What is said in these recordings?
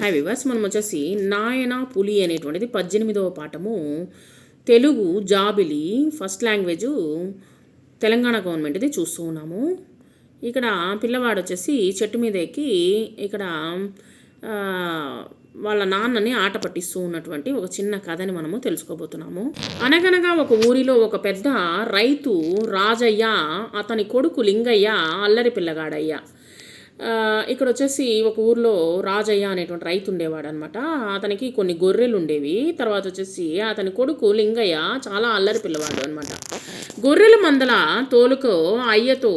High viewers మనం వచ్చేసి నాయన పులి అనేటువంటిది పద్దెనిమిదవ పాఠము. తెలుగు జాబిలి ఫస్ట్ లాంగ్వేజ్ తెలంగాణ గవర్నమెంట్ది చూస్తూ ఉన్నాము. ఇక్కడ పిల్లవాడు వచ్చేసి చెట్టు మీద ఎక్కి ఇక్కడ వాళ్ళ నాన్నని ఆట పట్టిస్తూ ఉన్నటువంటి ఒక చిన్న కథని మనము తెలుసుకోబోతున్నాము. అనగనగా ఒక ఊరిలో ఒక పెద్ద రైతు రాజయ్య అతని కొడుకు లింగయ్య అల్లరి పిల్లగాడయ్య. ఇక్కడ వచ్చేసి ఒక ఊర్లో రాజయ్య అనేటువంటి రైతు ఉండేవాడు అనమాట అతనికి కొన్ని గొర్రెలు ఉండేవి తర్వాత వచ్చేసి అతని కొడుకు లింగయ్య చాలా అల్లరి పిల్లవాడు అనమాట గొర్రెల మందల తోలుకో అయ్యతో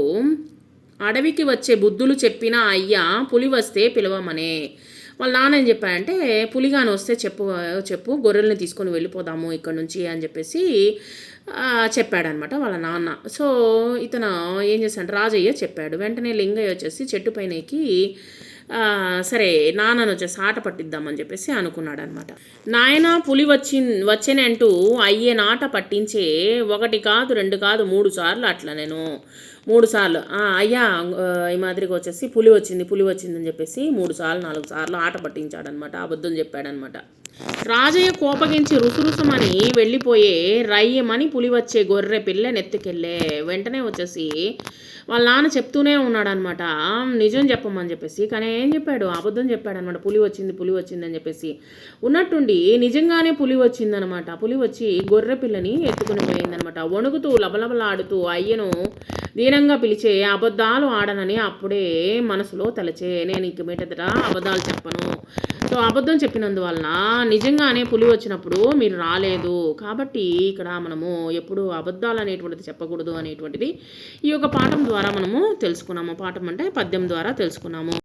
అడవికి వచ్చే బుద్ధులు చెప్పిన అయ్య పులి వస్తే పిలవమనే. వాళ్ళ నాన్న ఏం చెప్పాడంటే పులిగాని వస్తే చెప్పు చెప్పు గొర్రెల్ని తీసుకొని వెళ్ళిపోదాము ఇక్కడ నుంచి అని చెప్పేసి చెప్పాడనమాట వాళ్ళ నాన్న. సో ఇతను ఏం చేశాడు రాజయ్య చెప్పాడు. వెంటనే లింగయ్య వచ్చేసి చెట్టు పైన ఎక్కి సరే నాన్నను వచ్చేసి ఆట పట్టిద్దామని చెప్పేసి అనుకున్నాడు అనమాట నాయన పులి వచ్చి వచ్చేనే అంటూ అయ్యే నాట పట్టించే ఒకటి కాదు రెండు కాదు మూడు సార్లు అట్లా నేను. మూడు సార్లు. అయ్యా ఈ మాదిరిగా వచ్చేసి పులి వచ్చింది పులి వచ్చిందని చెప్పేసి మూడు సార్లు నాలుగు సార్లు ఆట పట్టించాడనమాట అబద్ధం చెప్పాడనమాట. రాజయ్య కోపగించి రుసురుసమని వెళ్ళిపోయే రయ్యమని పులి వచ్చే గొర్రె పిల్ల నెత్తుకెళ్ళే వెంటనే వచ్చేసి వాళ్ళ నాన్న చెప్తూనే ఉన్నాడనమాట. నిజం చెప్పమని చెప్పేసి కానీ ఏం చెప్పాడు? అబద్ధం చెప్పాడనమాట. పులి వచ్చింది పులి వచ్చింది అని చెప్పేసి. ఉన్నట్టుండి నిజంగానే పులి వచ్చిందనమాట. పులి వచ్చి గొర్రె పిల్లని ఎత్తుకుని పోయిందనమాట వణుకుతూ లబలబలాడుతూ అయ్యను దీనంగా పిలిచే అబద్ధాలు ఆడనని అప్పుడే మనసులో తలచే నేను ఇంక మీటదట అబద్ధాలు చెప్పను. సో అబద్ధం చెప్పినందువలన నిజంగానే పులి వచ్చినప్పుడు మీరు రాలేదు. కాబట్టి ఇక్కడ మనము ఎప్పుడు అబద్ధాలు అనేటువంటిది చెప్పకూడదు అనేటువంటిది ఈ యొక్క పాఠం ద్వారా మనము తెలుసుకున్నాము. పాఠం అంటే పద్యం ద్వారా తెలుసుకున్నాము.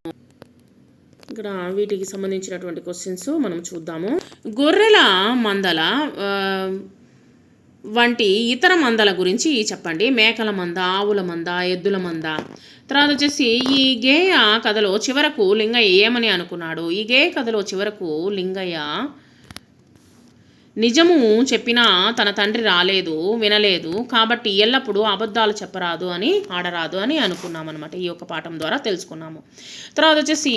ఇక్కడ వీటికి సంబంధించినటువంటి క్వశ్చన్స్ మనం చూద్దాము. గొర్రెల మందల వంటి ఇతర మందల గురించి చెప్పండి. మేకల మంద ఆవుల మంద ఎద్దుల మంద. తర్వాత వచ్చేసి ఈ గేయ కథలో చివరకు లింగయ్య ఏమని అనుకున్నాడు? ఈ గేయ కథలో చివరకు లింగయ్య నిజము చెప్పినా తన తండ్రి రాలేదు వినలేదు. కాబట్టి ఎల్లప్పుడూ అబద్ధాలు చెప్పరాదు అని ఆడరాదు అని అనుకున్నాం అనమాట ఈ యొక్క పాఠం ద్వారా తెలుసుకున్నాము. తర్వాత వచ్చేసి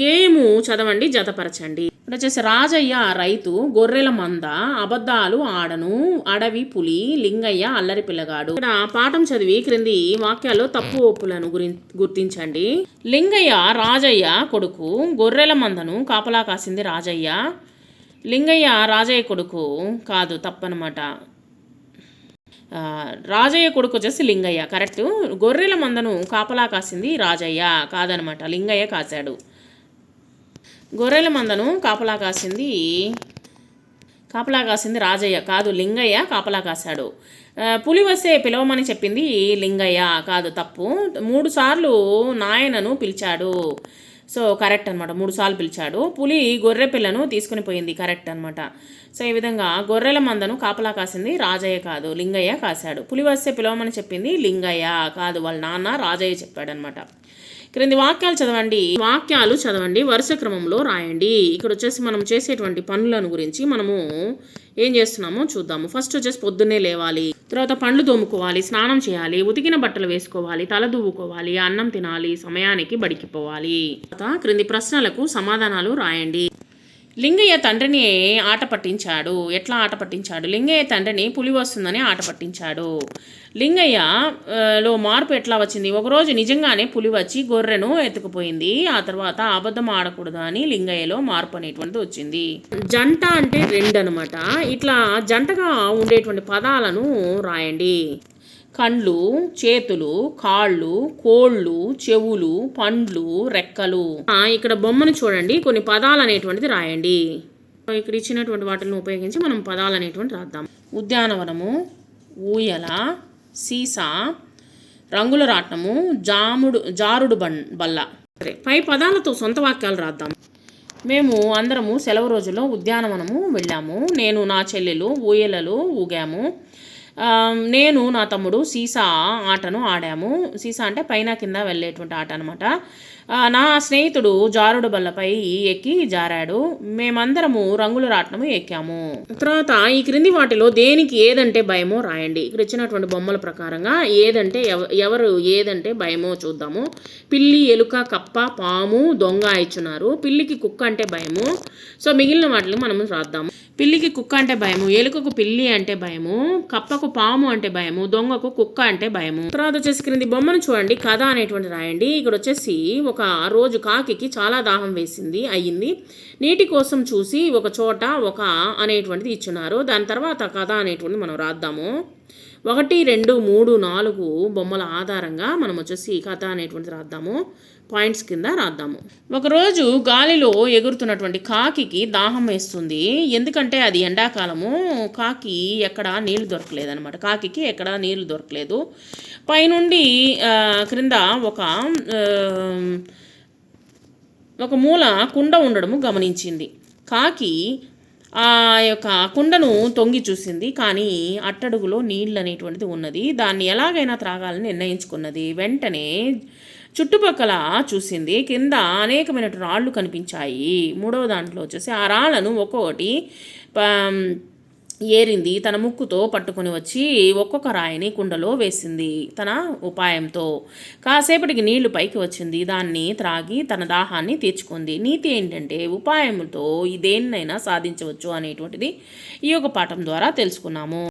గేము చదవండి జతపరచండి. ఇక్కడ వచ్చేసి రాజయ్య రైతు గొర్రెల మంద అబద్ధాలు ఆడను అడవి పులి లింగయ్య అల్లరి పిల్లగాడు. ఇక్కడ పాఠం చదివి క్రింది వాక్యాల్లో తప్పు ఒప్పులను గుర్తించండి. లింగయ్య రాజయ్య కొడుకు గొర్రెల మందను కాపలా కాసింది రాజయ్య. లింగయ్య రాజయ్య కొడుకు కాదు తప్పనమాట. రాజయ్య కొడుకు వచ్చేసి లింగయ్య కరెక్ట్ గొర్రెల మందను కాపలా కాసింది రాజయ్య కాదనమాట లింగయ్య కాశాడు. గొర్రెల మందను కాపలా కాసింది కాపలా కాసింది రాజయ్య కాదు లింగయ్య కాపలా కాశాడు. పులి వస్తే పిలవమని చెప్పింది లింగయ్య కాదు తప్పు. మూడు సార్లు నాయనను పిలిచాడు. సో కరెక్ట్ అనమాట మూడు సార్లు పిలిచాడు. పులి గొర్రె పిల్లను తీసుకుని పోయింది. కరెక్ట్ అనమాట సో ఈ విధంగా గొర్రెల మందను కాపలా కాసింది రాజయ్య కాదు లింగయ్య కాశాడు. పులి వస్తే పిలవమని చెప్పింది లింగయ్య కాదు వాళ్ళ నాన్న రాజయ్య చెప్పాడనమాట క్రింది వాక్యాలు చదవండి. వాక్యాలు చదవండి. వరుస క్రమంలో రాయండి. ఇక్కడ వచ్చేసి మనం చేసేటువంటి పనులను గురించి మనము ఏం చేస్తున్నామో చూద్దాము. ఫస్ట్ వచ్చేసి పొద్దున్నే లేవాలి. తర్వాత పండ్లు తోముకోవాలి స్నానం చేయాలి ఉతికిన బట్టలు వేసుకోవాలి తల దువ్వుకోవాలి అన్నం తినాలి సమయానికి బడికి పోవాలి. తర్వాత క్రింది ప్రశ్నలకు సమాధానాలు రాయండి. లింగయ్య తండ్రిని ఆట పట్టించాడు. ఎట్లా ఆట పట్టించాడు? లింగయ్య తండ్రిని పులి వస్తుందని ఆట పట్టించాడు. లింగయ్య లో మార్పు ఎట్లా వచ్చింది? ఒకరోజు నిజంగానే పులి వచ్చి గొర్రెను ఎత్తుకుపోయింది. ఆ తర్వాత అబద్ధం ఆడకూడదు అని లింగయ్యలో మార్పు అనేటువంటిది వచ్చింది. జంట అంటే రెండు అనమాట ఇట్లా జంటగా ఉండేటువంటి పదాలను రాయండి. కండ్లు చేతులు కాళ్ళు కోళ్ళు చెవులు పండ్లు రెక్కలు. ఇక్కడ బొమ్మను చూడండి. కొన్ని పదాలు అనేటువంటిది రాయండి. ఇక్కడ ఇచ్చినటువంటి వాటిని ఉపయోగించి మనం పదాలు అనేటువంటి రాద్దాం. ఉద్యానవనము ఊయల సీసా రంగుల రాట్నము జాముడు జారుడు బన్ బల్ల. సరే పై పదాలతో సొంత వాక్యాలు రాద్దాం. మేము అందరము సెలవు రోజుల్లో ఉద్యానవనము వెళ్ళాము. నేను నా చెల్లెలు ఊయలలు ఊగాము. నేను నా తమ్ముడు సీసా ఆటను ఆడాము. సీసా అంటే పైన కింద వెళ్ళేటువంటి ఆట అనమాట నా స్నేహితుడు జారుడు బల్లపై ఎక్కి జారాడు. మేమందరము రంగుల రాట్నము ఎక్కాము. తర్వాత ఈ క్రింది వాటిలో దేనికి ఏదంటే భయమో రాయండి. ఇక్కడ ఇచ్చినటువంటి బొమ్మల ప్రకారంగా ఏదంటే ఎవ- ఎవరు ఏదంటే భయమో చూద్దాము. పిల్లి ఎలుక కప్ప పాము దొంగ ఇచ్చున్నారు. పిల్లికి కుక్క అంటే భయము. సో మిగిలిన వాటిని మనం రాద్దాము. పిల్లికి కుక్క అంటే భయము ఎలుకకు పిల్లి అంటే భయము కప్పకు పాము అంటే భయము దొంగకు కుక్క అంటే భయము. తర్వాత వచ్చేసి క్రింది బొమ్మను చూడండి. కథ అనేటువంటి రాయండి. ఇక్కడ వచ్చేసి ఒక రోజు కాకికి చాలా దాహం వేసింది అయ్యింది. నీటి కోసం చూసి ఒక చోట ఒక అనేటువంటిది ఇచ్చున్నారు. దాని తర్వాత కథ అనేటువంటిది మనం రాద్దాము. ఒకటి రెండు మూడు నాలుగు బొమ్మల ఆధారంగా మనం వచ్చేసి కథ అనేటువంటిది రాద్దాము. పాయింట్స్ కింద రాద్దాము. ఒకరోజు గాలిలో ఎగురుతున్నటువంటి కాకి దాహం వేస్తుంది. ఎందుకంటే అది ఎండాకాలము. కాకి ఎక్కడ నీళ్ళు దొరకలేదనమాట కాకి కాకికి ఎక్కడ నీళ్ళు దొరకలేదు. పైనుండి క్రింద ఒక ఒక మూల కుండ ఉండడము గమనించింది. కాకి ఆ యొక్క కుండను తొంగి చూసింది. కానీ అట్టడుగులో నీళ్ళు అనేటువంటిది ఉన్నది. దాన్ని ఎలాగైనా త్రాగాలని నిర్ణయించుకున్నది. వెంటనే చుట్టుపక్కల చూసింది. కింద అనేకమైన రాళ్ళు కనిపించాయి. మూడవ దాంట్లో వచ్చేసి ఆ రాళ్ళను ఒక్కొక్కటి ప- ఏరింది. తన ముక్కుతో పట్టుకొని వచ్చి ఒక్కొక్క రాయిని కుండలో వేసింది తన ఉపాయంతో. కాసేపటికి నీళ్ళు పైకి వచ్చింది. దాన్ని త్రాగి తన దాహాన్ని తీర్చుకుంది. నీతి ఏంటంటే ఉపాయంతో దేన్నైనా సాధించవచ్చు అనేటువంటిది ఈ యొక్క పాఠం ద్వారా తెలుసుకున్నాము.